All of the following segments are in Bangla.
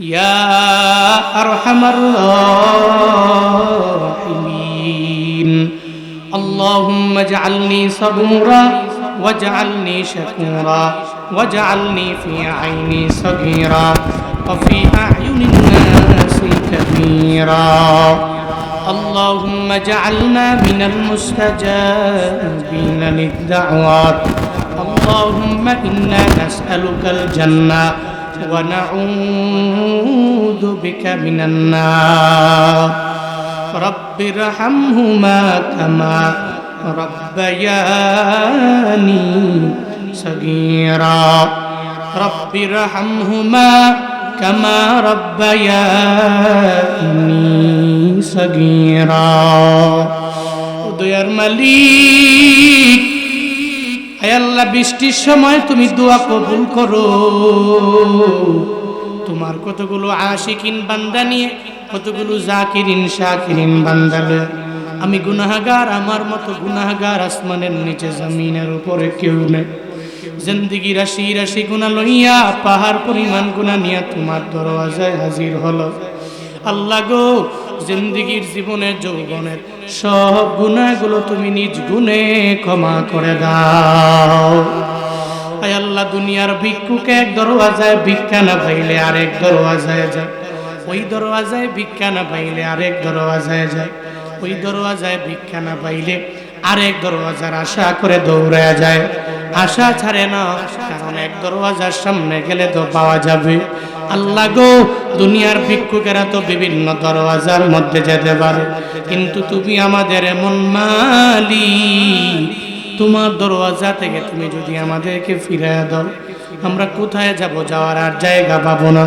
يا أرحم الراحمين. اللهم اجعلني صبورا واجعلني شكورا واجعلني في عيني صغيرا وفي أعين الناس كبيرا. اللهم اجعلنا من المستجابين للدعوات. اللهم إنا نسألك الجنة ونعوذ بك من النار رب ارحمهما كما ربياني صغيرا رب ارحمهما كما ربياني صغيرا দয়ার মালিক আয় আল্লাহ, বৃষ্টির সময় তুমি দোয়া কবুল করো। তোমার কতগুলো আশিকিন বান্দা নিয়ে, কতগুলো জাকিরিন, শাকিরিন বান্দা আমি গুনাহগার, আমার মতো গুনাহগার আসমানের নিচে, জমিনের উপরে কেউ নেই। জিন্দিগি রাশি রাশি গুণা লইয়া, পাহাড় পরিমাণ গুণা নিয়া তোমার দরওয়াজায় হাজির হলো। আল্লাহ গো জিন্দিগির জীবনের যৌবনের সব গুণাগুলো তুমি নিজ গুণে ক্ষমা করে দাও। আয় আল্লাহ, দুনিয়ার ভিক্ষুকে এক দরওয়াজায় ভিক্ষা না পাইলে আরেক দরওয়াজায় যায়। ওই দরওয়াজায় ভিক্ষা না পাইলে আরেক দরওয়াজায় যায়। ওই দরওয়াজায় ভিক্ষা না পাইলে আরেক দরওয়াজার আশা করে দৌড়ায় যায়। আশা ছাড়ে না, কারণ এক দরওয়াজার সামনে গেলে তো পাওয়া যাবে। আল্লাহ গো, দুনিয়ার ভিক্ষুকেরা তো বিভিন্ন দরওয়াজার মধ্যে যেতে পারে। কিন্তু তুমি আমাদের এমন মালি তোমার দরওয়াজা থেকে তুমি যদি আমাদেরকে ফিরে দাও, আমরা কোথায় যাব যাওয়ার আর জায়গা পাবো না।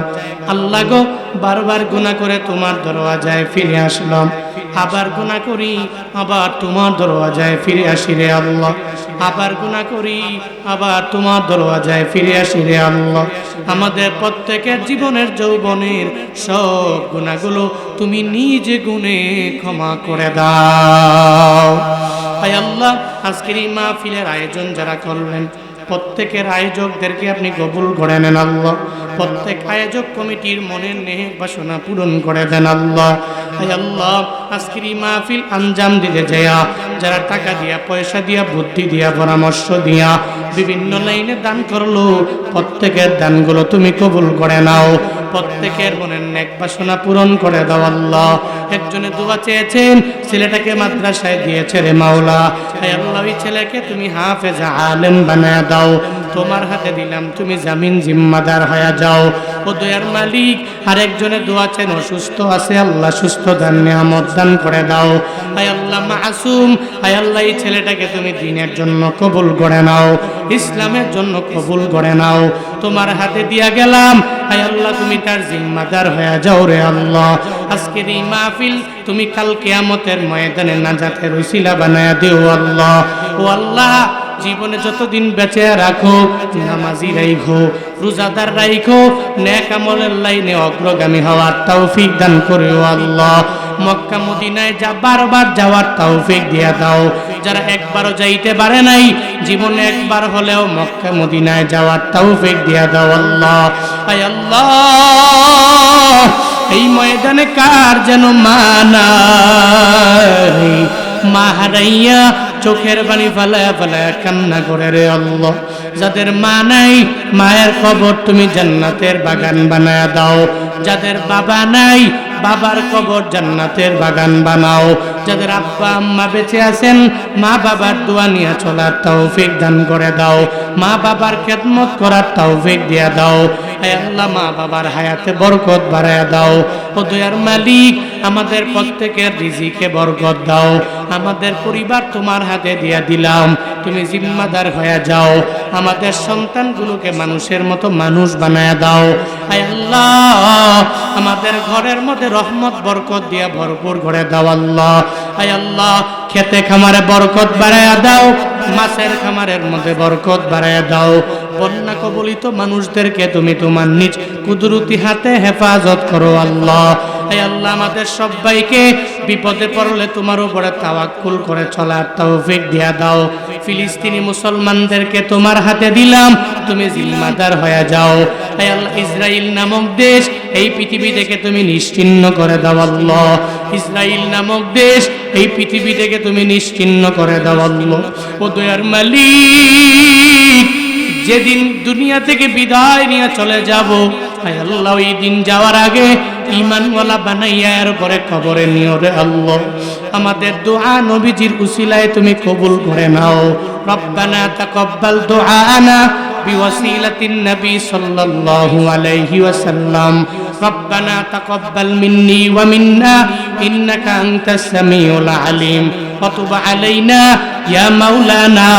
আল্লাহ গো, বারবার গুণা করে তোমার দরওয়াজায় ফিরে আসলাম। আবার গুণা করি, আবার তোমার দরওয়াজায় ফিরে আসি রে আল্লাহ। আবার গুণা করি, আবার তোমার দরওয়াজায় ফিরে আসি রে আল্লাহ। আমাদের প্রত্যেকের জীবনের যৌবনের সব গুণাগুলো তুমি নিজে গুণে ক্ষমা করে দাও। আয় আল্লাহ, আজকের এই মাহফিলের আয়োজন যারা করলেন, প্রত্যেকের আয়োজকদেরকে আপনি কবুল করে নেন আল্লাহ। প্রত্যেক আয়োজক কমিটির মনের নেহে বাসনা পূরণ করে দেন আল্লাহ। আল্লাহ, আজকের এই মাহফিল আঞ্জাম দিতে যায়া যারা টাকা দিয়া, পয়সা দিয়া, বুদ্ধি দিয়া, পরামর্শ দিয়া বিভিন্ন লাইনে দান করল, প্রত্যেকের দানগুলো তুমি কবুল করে নাও। প্রত্যেকের মনের নেক বাসনা পূরণ করে দাও আল্লাহ। একজনে দোয়া চেয়েছেন, ছেলেটাকে মাদ্রাসায় দিয়েছে রে মাওলা। আল্লাহ, ওই ছেলেকে তুমি হাফেজা আলেম বানায় দাও। তোমার হাতে দিলাম, তুমি জামিন জিম্মাদার হয়ে যাও। ও দয়ার মালিক, আরেকজনে দোয়া চেন অসুস্থ আছে, আল্লাহ সুস্থ দান, নিয়ামত দান করে দাও। হায় আল্লাহ, মাসুম, হায় আল্লাহ, এই ছেলেটাকে তুমি দিনের জন্য কবুল করে নাও, ইসলামের জন্য কবুল করে নাও। তোমার হাতে দিয়া গেলাম। হায় আল্লাহ, তুমি তার জিম্মাদার হয়ে যাও রে আল্লাহ। আজকের এই মাহফিল তুমি কাল কেয়ামতের ময়দানে নাজাতের উসিলা বানায়া দিও আল্লাহ। ও আল্লাহ, জীবনে যতদিন বেঁচে রাখো, নামাজি রাইখো, রোজাদার রাইখো, নেক আমলের লাইনে অগ্রগামী হওয়ার তৌফিক দান করিও আল্লাহ। মক্কা, মদিনায় যা বারবার যাওয়ার তৌফিক দিয়া দাও। যারা একবারও যাইতে পারে নাই, জীবনে একবার হলেও মক্কা মদিনায় যাওয়ার তাও তৌফিক দিয়া দাও আল্লাহ। আল্লাহ, এই ময়দানে কার যেন মানাই মাহারাইয়া চোখের বাণী ফালায়া ফালায়া কান্না করে রে আল্লাহ। যাদের মা নাই, মায়ের কবর তুমি জান্নাতের বাগান বানায়া দাও। যাদের বাবা নাই বাবার কবর জান্নাতের বাগান বানাও। যাদের আব্বা আম্মা বেঁচে আছেন, মা বাবার দোয়া নিয়ে চলার তৌফিক দান করে দাও। মা বাবার খেদমত করার তৌফিক দিয়া দাও। আল্লাহ মা বাবার হায়াতে বরকত বাড়ায়া দাও। ও দয়ার মালিক, আমাদের প্রত্যেকের রিজিকে বরকত দাও। আমাদের পরিবার তোমার হাতে দিয়া দিলাম। তুমি জিম্মাদার হয়ে যাও। আমাদের সন্তানগুলোকে মানুষের মতো মানুষ বানায়া দাও। আয় আল্লাহ আমাদের ঘরের মধ্যে রহমত, বরকত দিয়া ভরপুর করে দাও আল্লাহ। আয় আল্লাহ, খেতে খামারে বরকত বাড়ায়া দাও, মাছের খামারের মধ্যে বরকত বাড়ায়া দাও। বন্যা কবলিত মানুষদেরকে তুমি তোমার নিজ কুদরতি হাতে হেফাজত করো আল্লাহ। এই আল্লাহ, আমাদের সবাইকে বিপদে পড়লে তোমার উপরে তাওয়াক্কুল করে চলার তৌফিক দিয়া দাও। ফিলিস্তিনি মুসলমানদেরকে তোমার হাতে দিলাম, তুমি জিম্মাদার হয়ে যাও। ইসরায়েল নামক দেশ, এই পৃথিবী থেকে তুমি নিশ্চিন্ন করে দাও আল্লাহ। ইসরায়েল নামক দেশ, এই পৃথিবী থেকে তুমি নিশ্চিন্ন করে দাও আল্লাহ। ও দয়ার মালিক, যেদিন দুনিয়া থেকে বিদায় নিয়ে চলে যাব আল্লাহ, ওই দিন যাওয়ার আগে ইমানওয়ালা বানাইয়া এর পরে কবরে নিও রে আল্লাহ আমাদের দোয়া নবীজির উসিলায় তুমি কবুল করে নাও রব্বানা তাকাব্বাল দুআনা بوسيلة النبي صلى الله عليه وسلم ربنا تقبل مني ومنا إنك أنت السميع العليم وتب علينا يا مولانا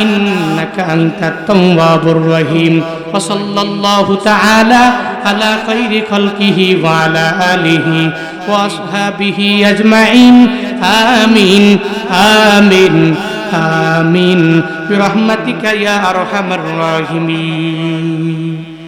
إنك أنت التواب الرحيم وصلى الله تعالى على خير خلقه وعلى آله وأصحابه أجمعين. آمين. آمين. آمين. برحمتك يا أرحم الراحمين.